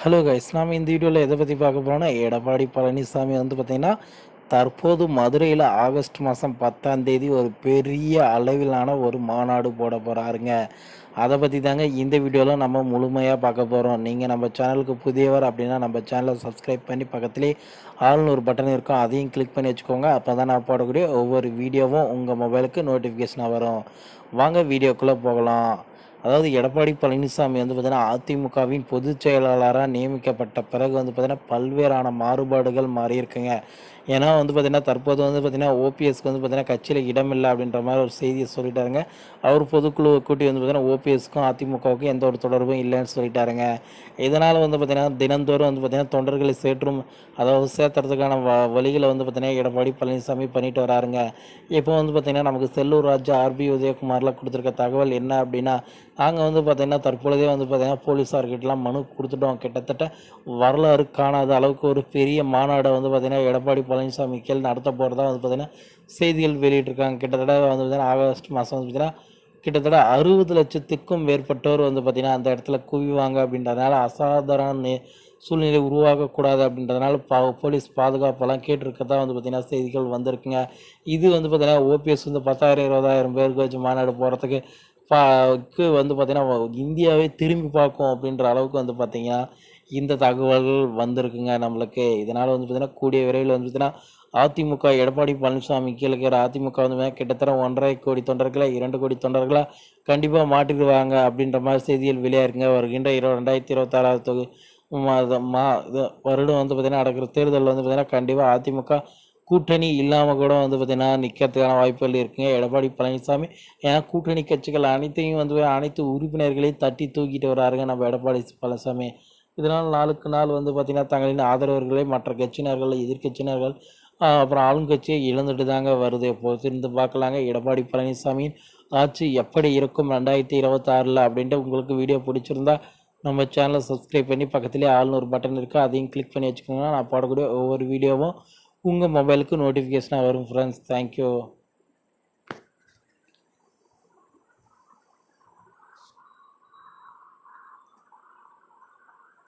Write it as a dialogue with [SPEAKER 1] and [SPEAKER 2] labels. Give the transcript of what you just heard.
[SPEAKER 1] Hello guys நாம் இந்த வீடியோவில் எதை பற்றி பார்க்க போகிறோன்னா எடப்பாடி பழனிசாமி வந்து பார்த்திங்கன்னா தற்போது மதுரையில் ஆகஸ்ட் மாதம் பத்தாம் தேதி ஒரு பெரிய அளவிலான ஒரு மாநாடு போட போகிறாருங்க அதை பற்றி தாங்க இந்த வீடியோவில் நம்ம முழுமையாக பார்க்க போகிறோம் நீங்கள் நம்ம சேனலுக்கு புதியவர் அப்படின்னா நம்ம சேனலை சப்ஸ்கிரைப் பண்ணி பக்கத்துலேயே ஆள்னு ஒரு பட்டன் இருக்கும் அதையும் கிளிக் பண்ணி வச்சுக்கோங்க. அப்போ தான் நான் போடக்கூடிய ஒவ்வொரு வீடியோவும் உங்கள் மொபைலுக்கு நோட்டிஃபிகேஷனாக வரும். வாங்க வீடியோக்குள்ளே போகலாம். அதாவது எடப்பாடி பழனிசாமி வந்து பார்த்தீங்கன்னா அதிமுகவின் பொதுச் செயலாளராக நியமிக்கப்பட்ட பிறகு வந்து பார்த்திங்கன்னா பல்வேறான மாறுபாடுகள் மாறியிருக்குங்க ஏன்னா வந்து பார்த்திங்கன்னா தற்போது வந்து பார்த்திங்கன்னா ஓபிஎஸ்க்கு வந்து பார்த்தீங்கன்னா கட்சியில் இடமில்லை அப்படின்ற மாதிரி ஒரு செய்தியை சொல்லிட்டாருங்க அவர் பொதுக்குழு கூட்டி வந்து பார்த்திங்கன்னா ஓபிஎஸ்க்கும் அதிமுகவுக்கும் எந்த ஒரு தொடர்பும் இல்லைன்னு சொல்லிட்டாருங்க இதனால் வந்து பார்த்திங்கன்னா தினந்தோறும் வந்து பார்த்திங்கன்னா தொண்டர்களை சேற்றும் அதாவது சேர்த்துறதுக்கான வ வழிகளை வந்து பார்த்திங்கன்னா எடப்பாடி பழனிசாமி பண்ணிட்டு வராருங்க இப்போ வந்து பார்த்திங்கன்னா நமக்கு செல்லூர் ராஜா ஆர்பி உதயகுமார்லாம் கொடுத்துருக்க தகவல் என்ன அப்படின்னா நாங்கள் வந்து பார்த்திங்கன்னா தற்பொழுதே வந்து பார்த்திங்கன்னா போலீஸார்கிட்டலாம் மனு கொடுத்துட்டோம். கிட்டத்தட்ட வரலாறு காணாத அளவுக்கு ஒரு பெரிய மாநாடை வந்து பார்த்திங்கன்னா எடப்பாடி பழனிசாமி கேள் நடத்த போகிறதா வந்து பார்த்திங்கன்னா செய்திகள் வெளியிட்டிருக்காங்க. கிட்டத்தட்ட வந்து பார்த்திங்கன்னா ஆகஸ்ட் மாதம் வந்து பார்த்திங்கன்னா கிட்டத்தட்ட அறுபது லட்சத்துக்கும் மேற்பட்டோர் வந்து பார்த்திங்கன்னா அந்த இடத்துல குவிவாங்க அப்படின்றதுனால அசாதாரண நே- சூழ்நிலை உருவாகக்கூடாது அப்படின்றதுனால பா போலீஸ் பாதுகாப்பெல்லாம் கேட்டிருக்கதான் வந்து பார்த்திங்கன்னா செய்திகள் வந்திருக்குங்க. இது வந்து பார்த்திங்கன்னா ஓபிஎஸ் வந்து பத்தாயிரம் இருபதாயிரம் பேருக்கு வச்சு மாநாடு போகிறதுக்கு பாக்கு வந்து பார்த்திங்கன்னா இந்தியாவே திரும்பி பார்க்கும் அப்படின்ற அளவுக்கு வந்து பார்த்திங்கன்னா இந்த தகவல்கள் வந்திருக்குங்க நம்மளுக்கு. இதனால் வந்து பார்த்திங்கன்னா கூடிய விரைவில் வந்து பார்த்திங்கன்னா அதிமுக எடப்பாடி பழனிசாமி கீழே இருக்கிற அதிமுக வந்து பார்த்தீங்கன்னா கிட்டத்தட்ட ஒன்றரை கோடி தொண்டர்களை இரண்டு கோடி தொண்டர்களை கண்டிப்பாக மாட்டிடுவாங்க அப்படின்ற மாதிரி செய்திகள் வெளியாயிருங்க வருகின்ற இரு ரெண்டாயிரத்தி இருபத்தாறாவது தொகு மா வருடம் வந்து பார்த்திங்கன்னா நடக்கிற தேர்தலில் வந்து பார்த்திங்கன்னா கண்டிப்பாக அதிமுக கூட்டணி இல்லாமல் கூட வந்து பார்த்திங்கன்னா நிற்கிறதுக்கான வாய்ப்புகள் இருக்குங்க. எடப்பாடி பழனிசாமி ஏன்னா கூட்டணி கட்சிகள் அனைத்தையும் வந்து அனைத்து உறுப்பினர்களையும் தட்டி தூக்கிட்டு வராருங்க நம்ம எடப்பாடி பழனிசாமி. இதனால் நாளுக்கு நாள் வந்து பார்த்திங்கன்னா தங்களின் ஆதரவர்களை மற்ற கட்சியினர்கள் எதிர்க்கட்சியினர்கள் அப்புறம் ஆளுங்கட்சியை இழந்துட்டு தாங்க வருது. பொறுத்திருந்து பார்க்கலாங்க. எடப்பாடி பழனிசாமியின் ஆட்சி எப்படி இருக்கும் ரெண்டாயிரத்தி இருபத்தாறில் அப்படின்ட்டு உங்களுக்கு வீடியோ பிடிச்சிருந்தா நம்ம சேனலை சப்ஸ்கிரைப் பண்ணி பக்கத்துலேயே ஆளுநர் பட்டன் இருக்குது அதையும் கிளிக் பண்ணி வச்சுக்கோங்க. நான் போடக்கூடிய ஒவ்வொரு வீடியோவும் உங்கள் மொபைலுக்கு நோட்டிஃபிகேஷனாக வரும் ஃப்ரெண்ட்ஸ் தேங்க்யூ